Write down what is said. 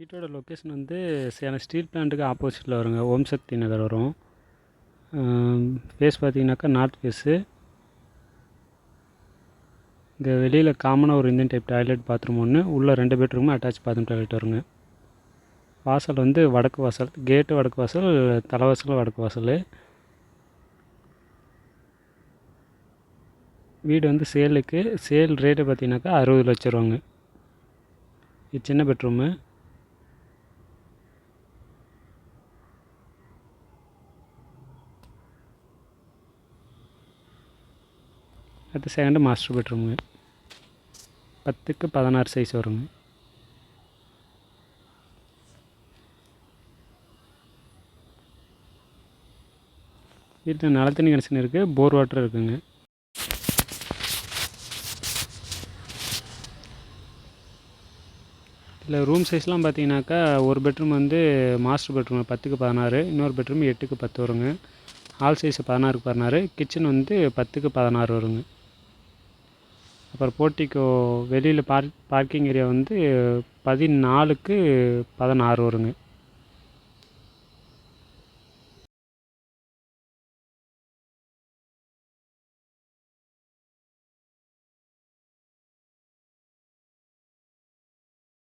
வீட்டோட லொக்கேஷன் வந்து சேலம் ஸ்டீல் பிளான்ட்டுக்கு ஆப்போசிட்டில் வருங்க. ஓம் சக்தி நகர் வரும். ஃபேஸ் பார்த்தீங்கன்னாக்கா நார்த் ஃபேஸு இங்கே வெளியில் காமனாக ஒரு இந்தியன் டைப் டாய்லெட் பாத்ரூம் ஒன்று உள்ளே ரெண்டு பெட்ரூமும் அட்டாச் பாத்ரூம் டாய்லெட் வருங்க. வாசல் வந்து வடக்கு வாசல் கேட்டு வடக்கு வாசல் தலைவாசல் வடக்கு வாசல். வீடு வந்து சேலுக்கு. சேல் ரேட்டு பார்த்தீங்கன்னாக்கா அறுபது லட்ச ரூபாங்க. இது சின்ன பெட்ரூமு அடுத்து செகண்டு மாஸ்டர் பெட்ரூமுங்க பத்துக்கு பதினாறு சைஸ் வருங்க. வீட்டில் நிலத்தண்ணி கனெக்ஷன் இருக்குது போர் வாட்டர் இருக்குங்க. இதில் ரூம் சைஸ்லாம் பார்த்தீங்கன்னாக்கா ஒரு பெட்ரூம் வந்து மாஸ்டர் பெட்ரூம் பத்துக்கு பதினாறு இன்னொரு பெட்ரூம் எட்டுக்கு பத்து வருங்க. ஹால் சைஸ் பதினாறுக்கு பதினாறு கிச்சன் வந்து பத்துக்கு பதினாறு வருங்க. அப்புறம் போர்ட்டிக்கோ வெளியில் பார்க் பார்க்கிங் ஏரியா வந்து பதினாலுக்கு பதினாறு வருங்க.